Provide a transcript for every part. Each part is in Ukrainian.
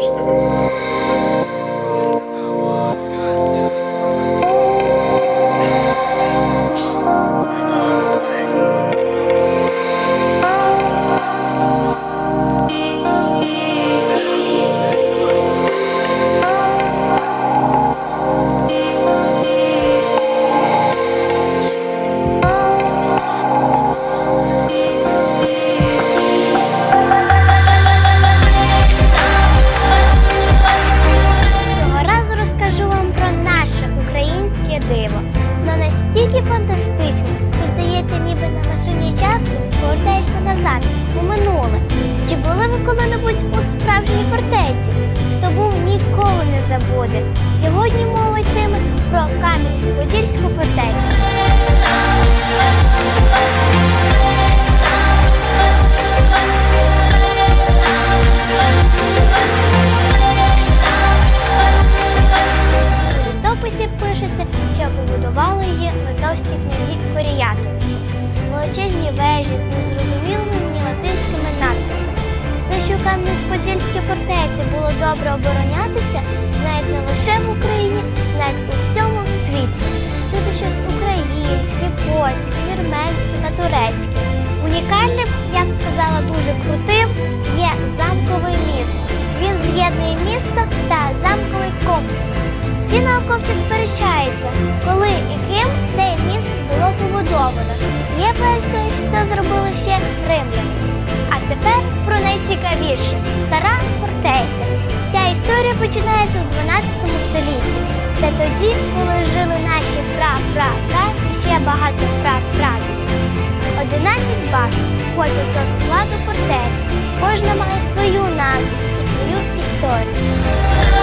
Christ. хлопець у справжній фортеці, хто був ніколи не забуде. Сьогодні мова йтиме про Кам'янець-Подільську фортецю. У дописі пишеться, що побудували її литовські князі Коріятовичі. Величезні вежі. Кам'янець-Подільській фортеці було добре оборонятися, знають не лише в Україні, знають у всьому світі. Тут щось українське, польське, вірменське та турецьке. Унікальним, я б сказала, дуже крутим є замковий міст. Він з'єднує місто та замковий комплекс. Всі науковці сперечаються, коли і ким цей міст було побудовано. Є версія, що зробили ще римляни. А тепер про найцікавіше стара фортеця. Ця історія починається у 12 столітті. Це тоді, коли жили наші пра-пра-пра і ще багато пра-прадів. 11 башт входять до складу фортеці. Кожна має свою назву і свою історію.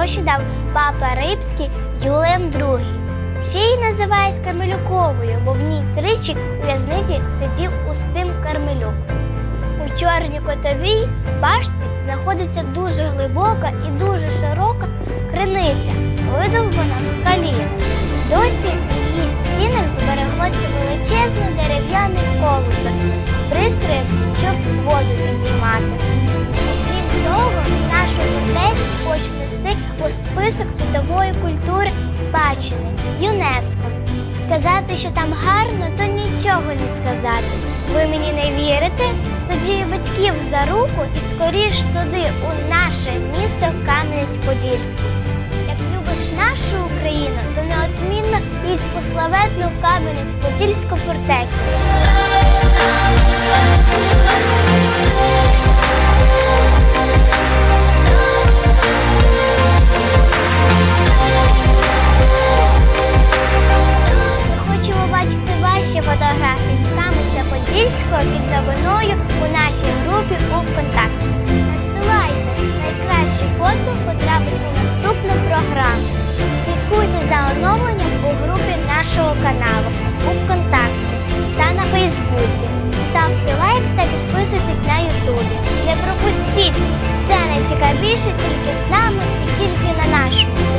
Гроші дав папа Римський Юліан II. Ще її називають Кармелюковою, бо в ній тричі у в'язниці сидів Устим Кармелюк. У чорній котовій башті знаходиться дуже глибока і дуже широка криниця, видовбана в скалі. Досі на її стінах збереглося величезне дерев'яне колесо з пристроєм, щоб воду підіймати. Список світової культури спадщини ЮНЕСКО. Казати, що там гарно, то нічого не сказати. Ви мені не вірите? Тоді батьків за руку і скоріш туди, у наше місто Кам'янець-Подільський. Як любиш нашу Україну, то неодмінно їдь у славетну Кам'янець-Подільську фортецю. Ваші фотографії з Кам'янця-Подільського під новиною у нашій групі у ВКонтакті. Надсилайте найкращі фото потрапить у наступну програму. Слідкуйте за оновленням у групі нашого каналу у ВКонтакті та на Фейсбуці. Ставте лайк та підписуйтесь на Ютубі. Не пропустіть все найцікавіше тільки з нами і тільки на нашому.